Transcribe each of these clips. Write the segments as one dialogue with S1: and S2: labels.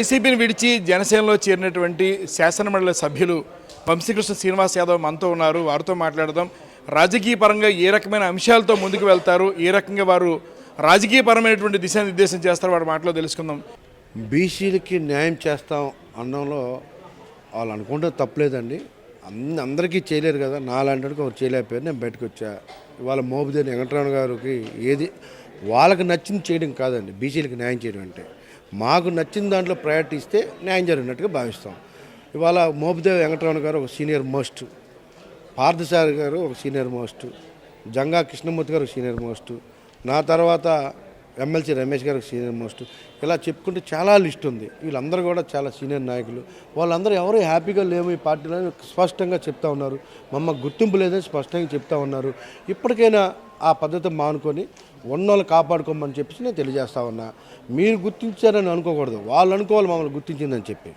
S1: వైసీపీని విడిచి జనసేనలో చేరినటువంటి శాసనమండలి సభ్యులు వంశీకృష్ణ శ్రీనివాస్ యాదవ్ మనతో ఉన్నారు. వారితో మాట్లాడదాం. రాజకీయ పరంగా ఏ రకమైన అంశాలతో ముందుకు వెళ్తారు? ఏ రకంగా వారు రాజకీయపరమైనటువంటి దిశానిర్దేశం చేస్తారు వారి మాటలో తెలుసుకుందాం.
S2: బీసీలకి న్యాయం చేస్తాం అనడంలో వాళ్ళు అనుకుంటే తప్పలేదండి. అందరికీ చేయలేరు కదా. నాలాంటి ఒకరు చేయలేకపోయారు నేను బయటకు వచ్చా. ఇవాళ మోబుదేని వెంకటరమణ గారికి ఏది వాళ్ళకి నచ్చింది చేయడం కాదండి. బీసీలకి న్యాయం చేయడం అంటే. మాకు నచ్చిన దాంట్లో ప్రయారిటీ ఇస్తే న్యాయం జరిగినట్టుగా భావిస్తాం. ఇవాళ మోబుదేవి వెంకటరమణ గారు ఒక సీనియర్ మోస్ట్ పార్థసారి గారు ఒక సీనియర్ మోస్ట్ జంగా కృష్ణమూర్తి గారు ఒక సీనియర్ మోస్ట్ నా తర్వాత ఎమ్మెల్సీ రమేష్ గారు ఒక సీనియర్ మోస్ట్ ఇలా చెప్పుకుంటే చాలా లిస్ట్ ఉంది. వీళ్ళందరూ కూడా చాలా సీనియర్ నాయకులు. వాళ్ళందరూ ఎవరు హ్యాపీగా లేము ఈ పార్టీలో స్పష్టంగా చెప్తా ఉన్నారు. మమ్మ గుర్తింపు లేదని స్పష్టంగా చెప్తా ఉన్నారు. ఇప్పటికైనా ఆ పద్ధతి మానుకొని ఉన్నోళ్ళు కాపాడుకోమని చెప్పేసి నేను తెలియజేస్తా ఉన్నా. మీరు గుర్తించారని అనుకోకూడదు. వాళ్ళు అనుకోవాలి మమ్మల్ని గుర్తించిందని చెప్పి.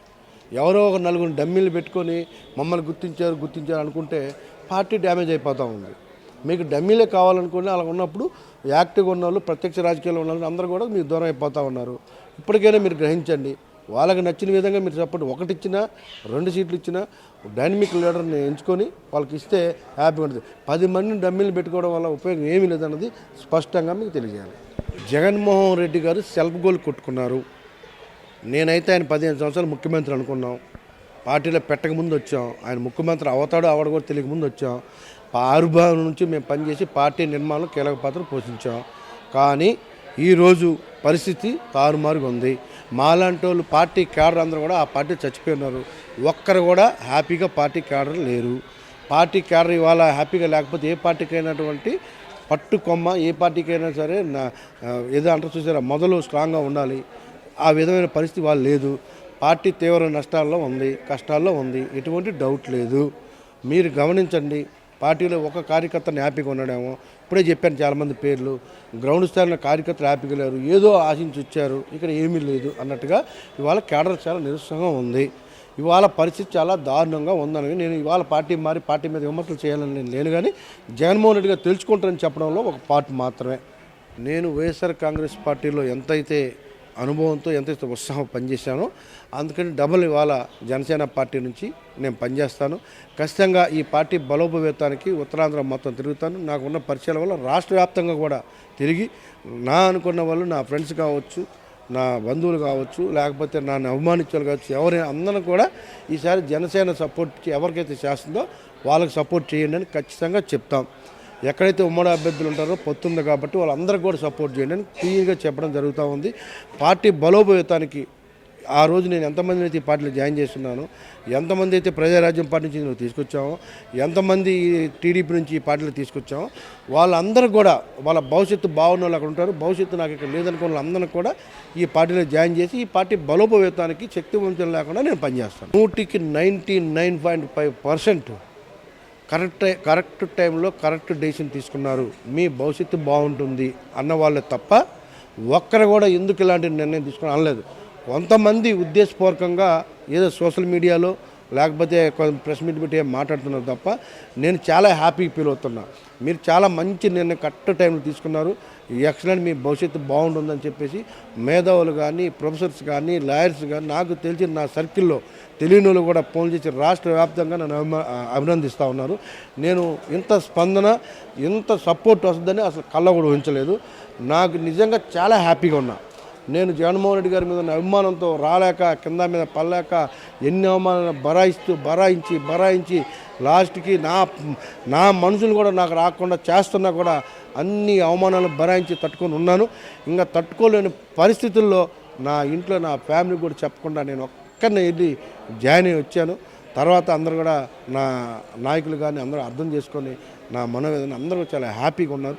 S2: ఎవరో ఒక నలుగురు డమ్మీలు పెట్టుకొని మమ్మల్ని గుర్తించారు గుర్తించారు అనుకుంటే పార్టీ డ్యామేజ్ అయిపోతూ ఉంది. మీకు డమ్మీలే కావాలనుకుని అలా ఉన్నప్పుడు యాక్టివ్గా ఉన్న వాళ్ళు ప్రత్యక్ష రాజకీయాల్లో ఉన్న వాళ్ళు అందరూ కూడా మీరు దూరం అయిపోతూ ఉన్నారు. ఇప్పటికైనా మీరు గ్రహించండి. వాళ్ళకి నచ్చిన విధంగా మీరు సపోర్ట్ ఒకటి ఇచ్చినా రెండు సీట్లు ఇచ్చినా డైనమిక్ లీడర్ని ఎంచుకొని వాళ్ళకి ఇస్తే హ్యాపీగా ఉంటుంది. పది మందిని డమ్మీలు పెట్టుకోవడం వల్ల ఉపయోగం ఏమీ లేదన్నది స్పష్టంగా మీకు తెలియజేయాలి జగన్మోహన్ రెడ్డి గారు సెల్ఫ్ గోల్ కొట్టుకున్నారు. నేనైతే ఆయన పదిహేను సంవత్సరాలు ముఖ్యమంత్రి అనుకున్నాం. పార్టీలో పెట్టక ముందు వచ్చాం. ఆయన ముఖ్యమంత్రి అవతాడు అవడ కూడా తెలియక ముందు వచ్చాం. ఆరుభావం నుంచి మేము పనిచేసి పార్టీ నిర్మాణంలో కీలక పాత్ర పోషించాం. కానీ ఈరోజు పరిస్థితి తారుమారుగా ఉంది. మాలాంటి వాళ్ళు పార్టీ క్యాడర్ అందరూ కూడా ఆ పార్టీ చచ్చిపోయినారు. ఒక్కరు కూడా హ్యాపీగా పార్టీ క్యాడర్ లేరు. పార్టీ క్యాడర్ ఇవాళ హ్యాపీగా లేకపోతే ఏ పార్టీకి అయినటువంటి పట్టు కొమ్మ ఏ పార్టీకైనా సరే నా ఏదో అంటారు చూసారా మొదలు స్ట్రాంగ్గా ఉండాలి. ఆ విధమైన పరిస్థితి వాళ్ళు లేదు. పార్టీ తీవ్ర నష్టాల్లో ఉంది కష్టాల్లో ఉంది. ఎటువంటి డౌట్ లేదు. మీరు గమనించండి. పార్టీలో ఒక కార్యకర్తను హ్యాపీగా ఉండడేమో ఇప్పుడే చెప్పాను చాలామంది పేర్లు. గ్రౌండ్ స్థాయిలో కార్యకర్తలు హ్యాపీగా లేరు. ఏదో ఆశించి వచ్చారు. ఇక్కడ ఏమీ లేదు అన్నట్టుగా ఇవాళ కేడర్ చాలా నిరుత్సాహంగా ఉంది. ఇవాళ పరిస్థితి చాలా దారుణంగా ఉందని నేను ఇవాళ పార్టీ మారి పార్టీ మీద విమర్శలు చేయాలని నేను లేను కానీ జగన్మోహన్ రెడ్డిగా తెలుసుకుంటారని చెప్పడంలో ఒక పార్ట్ మాత్రమే. నేను వైఎస్ఆర్ కాంగ్రెస్ పార్టీలో ఎంతైతే అనుభవంతో ఎంత ఉత్సాహం పనిచేశానో. అందుకని డబుల్ ఇవాళ జనసేన పార్టీ నుంచి నేను పనిచేస్తాను. ఖచ్చితంగా ఈ పార్టీ బలోపవేతానికి ఉత్తరాంధ్ర మొత్తం తిరుగుతాను. నాకున్న పరిచయాల వల్ల రాష్ట్ర వ్యాప్తంగా కూడా తిరిగి నా అనుకున్న వాళ్ళు నా ఫ్రెండ్స్ కావచ్చు నా బంధువులు కావచ్చు లేకపోతే నన్ను అవమానించే కావచ్చు ఎవరైనా అందరూ కూడా ఈసారి జనసేన సపోర్ట్ ఎవరికైతే చేస్తుందో వాళ్ళకి సపోర్ట్ చేయండి అని ఖచ్చితంగా చెప్తాం. ఎక్కడైతే ఉమ్మడి అభ్యర్థులు ఉంటారో పొత్తుంది కాబట్టి వాళ్ళందరూ కూడా సపోర్ట్ చేయండి అని క్లియర్గా చెప్పడం జరుగుతూ ఉంది. పార్టీ బలోపేతానికి ఆ రోజు నేను ఎంతమందిని అయితే ఈ పార్టీలో జాయిన్ చేస్తున్నాను ఎంతమంది అయితే ప్రజారాజ్యం పార్టీ నుంచి నేను తీసుకొచ్చామో ఎంతమంది టీడీపీ నుంచి ఈ పార్టీలో తీసుకొచ్చామో వాళ్ళందరూ కూడా వాళ్ళ భవిష్యత్తు బాగున్న వాళ్ళు అక్కడ ఉంటారు. భవిష్యత్తు నాకు ఇక్కడ లేదనుకున్న వాళ్ళందరూ కూడా ఈ పార్టీలో జాయిన్ చేసి ఈ పార్టీ బలోపేతానికి శక్తివంతం లేకుండా నేను పనిచేస్తాను. నూటికి ninety nine point five percent correct correct టైంలో కరెక్ట్ డెసిషన్ తీసుకున్నారు. మీ భవిష్యత్తు బాగుంటుంది అన్న వాళ్ళు తప్ప ఒక్కరు కూడా ఎందుకు ఇలాంటి నిర్ణయం తీసుకుని అనలేదు కొంతమంది ఉద్దేశపూర్వకంగా ఏదో సోషల్ మీడియాలో లేకపోతే ప్రెస్ మీట్ పెట్టి మాట్లాడుతున్నారు తప్ప నేను చాలా హ్యాపీ ఫీల్ అవుతున్నా. మీరు చాలా మంచి నిర్ణయం కరెక్ట్ టైంలో తీసుకున్నారు. ఎక్సలెంట్ మీ భవిష్యత్తు బాగుంటుందని చెప్పేసి మేధావులు కానీ ప్రొఫెసర్స్ కానీ లాయర్స్ కానీ నాకు తెలిసిన నా సర్కిల్లో తెలియని వాళ్ళు కూడా ఫోన్ చేసి రాష్ట్ర వ్యాప్తంగా నన్ను అభిమా- అభినందిస్తూ ఉన్నారు. నేను ఇంత స్పందన ఇంత సపోర్ట్ వస్తుందని అసలు కళ్ళ కూడా ఊహించలేదు. నాకు నిజంగా చాలా హ్యాపీగా ఉన్నా. నేను జగన్మోహన్ రెడ్డి గారి మీద ఉన్న అభిమానంతో రాలేక కింద మీద పడలేక ఎన్ని అవమానాలు బరాయిస్తూ బరాయించి బరాయించి లాస్ట్కి నా నా మనుషులు కూడా నాకు రాకుండా చేస్తున్నా కూడా అన్ని అవమానాలు బరాయించి తట్టుకొని ఉన్నాను. ఇంకా తట్టుకోలేని పరిస్థితుల్లో నా ఇంట్లో నా ఫ్యామిలీ కూడా చెప్పకుండా నేను ఒక్కరిని వెళ్ళి జాయిన్ అయ్యి వచ్చాను. తర్వాత అందరూ కూడా నా నాయకులు కానీ అందరూ అర్థం చేసుకొని నా మనోవేదన అందరూ చాలా హ్యాపీగా ఉన్నారు.